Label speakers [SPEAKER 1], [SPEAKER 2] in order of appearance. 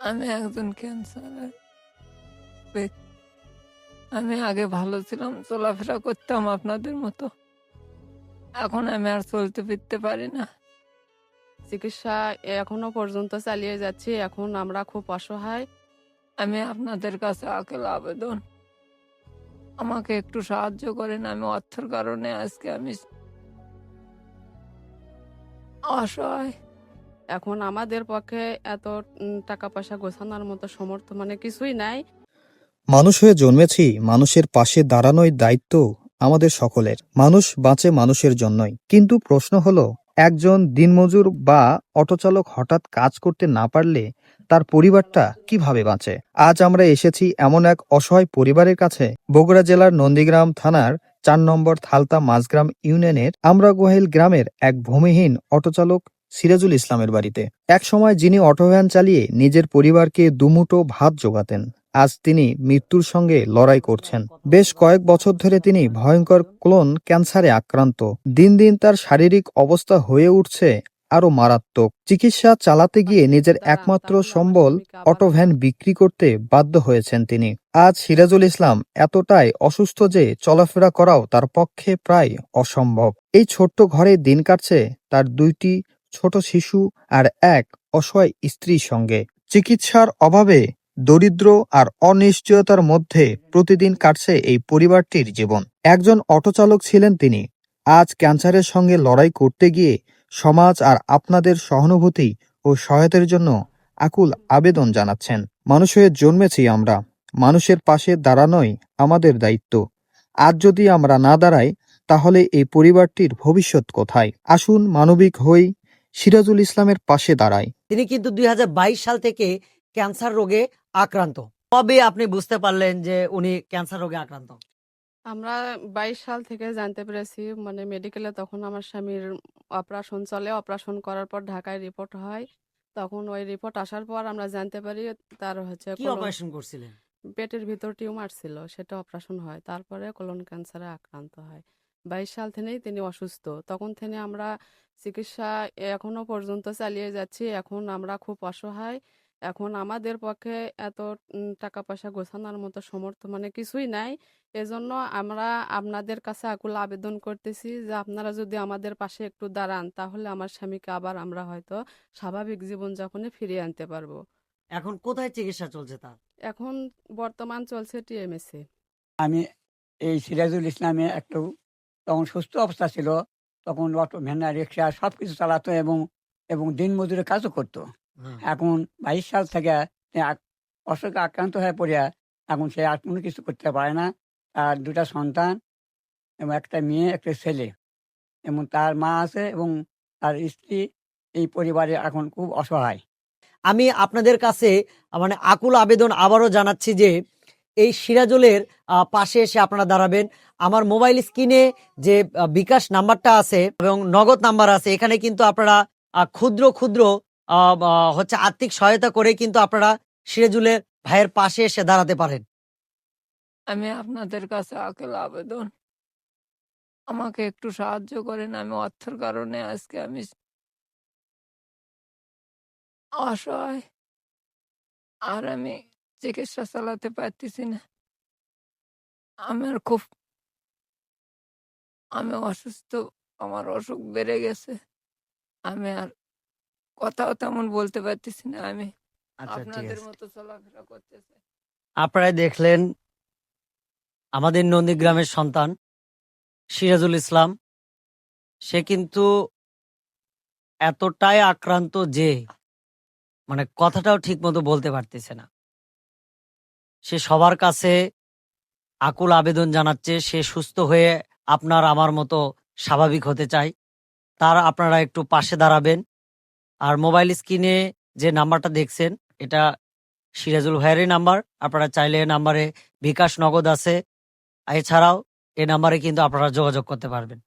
[SPEAKER 1] আমি একজন ক্যান্সারের ব্যক্তি। আমি আগে ভালো ছিলাম চলাফেরা করতাম আপনাদের মতো। এখন আমি আর চলতে ফিরতে পারি না।
[SPEAKER 2] চিকিৎসা এখনও পর্যন্ত চালিয়ে যাচ্ছি এখন আমরা খুব অসহায়।
[SPEAKER 1] আমি আপনাদের কাছে আকেল আবেদন। আমাকে একটু সাহায্য করেন আমি অর্থের কারণে আজকে আমি অসহায়।
[SPEAKER 2] এখন আমাদের পক্ষে এত টাকা পয়সা গোছানোর মতো সমর্থ মানে কিছুই নাই।
[SPEAKER 3] মানুষ হয়ে জন্মেছি, মানুষের পাশে দাঁড়ানোই দায়িত্ব আমাদের সকলের। মানুষ বাঁচে মানুষের জন্যই। কিন্তু প্রশ্ন হলো, একজন দিনমজুর বা অটোচালক হঠাৎ কাজ করতে না পারলে তার পরিবারটা কীভাবে বাঁচে? আজ আমরা এসেছি এমন এক অসহায় পরিবারের কাছে। বগুড়া জেলার নন্দীগ্রাম থানার চার নম্বর থালতা মাঝগ্রাম ইউনিয়নের আমরাগোহিল গ্রামের এক ভূমিহীন অটোচালক সিরাজুল ইসলামের বাড়িতে। একসময় যিনি অটোভ্যান চালিয়ে নিজের পরিবারকে দুমুটো ভাত জোগাতেন, আজ তিনি মৃত্যুর সঙ্গে লড়াই করছেন। বেশ কয়েক বছর ধরে তিনি ভয়ঙ্কর ক্লোন ক্যান্সারে আক্রান্ত। দিন দিন তার শারীরিক অবস্থা হয়ে উঠছে আরও মারাত্মক। চিকিৎসা চালাতে গিয়ে নিজের একমাত্র সম্বল অটোভ্যান বিক্রি করতে বাধ্য হয়েছেন তিনি। আজ সিরাজুল ইসলাম এতটাই অসুস্থ যে চলাফেরা করাও তার পক্ষে প্রায় অসম্ভব। এই ছোট্ট ঘরে দিন কাটছে তার দুইটি ছোট শিশু আর এক অসহায় স্ত্রীর সঙ্গে। চিকিৎসার অভাবে দরিদ্র আর অনিশ্চয়তার মধ্যে প্রতিদিন কাটছে এই পরিবারটির জীবন। একজন অটোচালক ছিলেন তিনি। আজ ক্যান্সারের সঙ্গে লড়াই করতে গিয়ে সমাজ আর আপনাদের সহানুভূতি ও সহায়তার জন্য আকুল আবেদন জানাচ্ছেন। মানুষ হয়ে জন্মেছি আমরা। মানুষের পাশে দাঁড়ানোই আমাদের দায়িত্ব। আজ যদি আমরা না দাঁড়াই, তাহলে এই পরিবারটির ভবিষ্যৎ কোথায়? আসুন মানবিক হই সিরাজুল ইসলামের পাশে দাঁড়াই
[SPEAKER 4] তিনি কিন্তু দুই সাল থেকে ক্যান্সার রোগে আক্রান্ত। কবে আপনি বুঝতে পারলেন যে উনি ক্যান্সার রোগে আক্রান্ত?
[SPEAKER 2] আমরা বাইশ সাল থেকে জানতে পেরেছি মানে মেডিকেলে তখন আমার স্বামীর অপারেশন চলে। অপারেশন করার পর ঢাকায় রিপোর্ট হয়। তখন ওই রিপোর্ট আসার পর আমরা জানতে পারি তার হচ্ছে
[SPEAKER 4] কি অপারেশন করছিলেন?
[SPEAKER 2] পেটের ভিতর টিউমার ছিল সেটা অপারেশন হয়। তারপরে কোলন ক্যান্সারে আক্রান্ত হয়। বাইশ সাল থেকেই তিনি অসুস্থ। তখন থেকে আমরা চিকিৎসা এখনও পর্যন্ত চালিয়ে যাচ্ছি। এখন আমরা খুব অসহায়। এখন আমাদের পক্ষে এত টাকা পয়সা গোছানোর মতো সমর্থ মানে কিছুই নাই। এজন্য আমরা আপনাদের কাছে আকুল আবেদন করতেছি যে আপনারা যদি আমাদের পাশে একটু দাঁড়ান তাহলে আমার স্বামীকে আবার আমরা হয়তো স্বাভাবিক জীবনযাপনে ফিরিয়ে আনতে পারব।
[SPEAKER 4] এখন কোথায় চিকিৎসা চলছে তার?
[SPEAKER 2] এখন বর্তমান চলছে টিএমএসে
[SPEAKER 5] আমি এই সিরাজুল ইসলামে একটু তখন সুস্থ অবস্থা ছিল তখন অটো ভ্যানা রিক্সা সব কিছু চালাতো এবং এবং দিন মজুরের কাজও করতো। এখন বাইশ সাল থেকে অসুখে আক্রান্ত হয়ে পড়িয়া এখন সে আর কোনো কিছু করতে পারে না। তার দুটা সন্তান এবং একটা মেয়ে একটা ছেলে। এবং তার মা আছে এবং তার স্ত্রী এই পরিবারে এখন খুব অসহায়।
[SPEAKER 4] আমি আপনাদের কাছে মানে আকুল আবেদন আবারও জানাচ্ছি যে এই সিরাজুলের পাশে এসে আপনারা দাঁড়াবেন। আমার মোবাইল স্ক্রিনে যে বিকাশ নাম্বারটা আছে এবং নগদ নাম্বার আছে, এখানে কিন্তু আপনারা ক্ষুদ্র ক্ষুদ্র হচ্ছে আর্থিক সহায়তা করে কিন্তু আপনারা সিরাজুলের ভাইয়ের পাশে এসে দাঁড়াতে পারেন।
[SPEAKER 1] আমি আপনাদের কাছে আকেল আবেদন। আমাকে একটু সাহায্য করেন, আমি অর্থের কারণে আজকে আমি অসহায়। আর আমি চিকিৎসা চালাতে পারতেছি না। আমার খুব আমি অসুস্থ আমার অসুখ বেড়ে গেছে। আমি আর কথাও তেমন বলতে পারতেছি না। আমি আপনাদের মতো চলাফেরা করতেছে।
[SPEAKER 4] আপনারা দেখলেন আমাদের নন্দীগ্রামের সন্তান সিরাজুল ইসলাম। সে কিন্তু এতটাই আক্রান্ত যে মানে কথাটাও ঠিক মতো বলতে পারতেছে না। সে সবার কাছে আকুল আবেদন জানাচ্ছে, সে সুস্থ হয়ে আপনার আমার মতো স্বাভাবিক হতে চায়। তার আপনারা একটু পাশে দাঁড়াবেন। আর মোবাইল স্ক্রিনে যে নাম্বারটা দেখছেন, এটা সিরাজুল ভাইয়েরই নাম্বার। আপনারা চাইলে এ নাম্বারে বিকাশ নগদ আছে। এছাড়াও এ নাম্বারে কিন্তু আপনারা যোগাযোগ করতে পারবেন।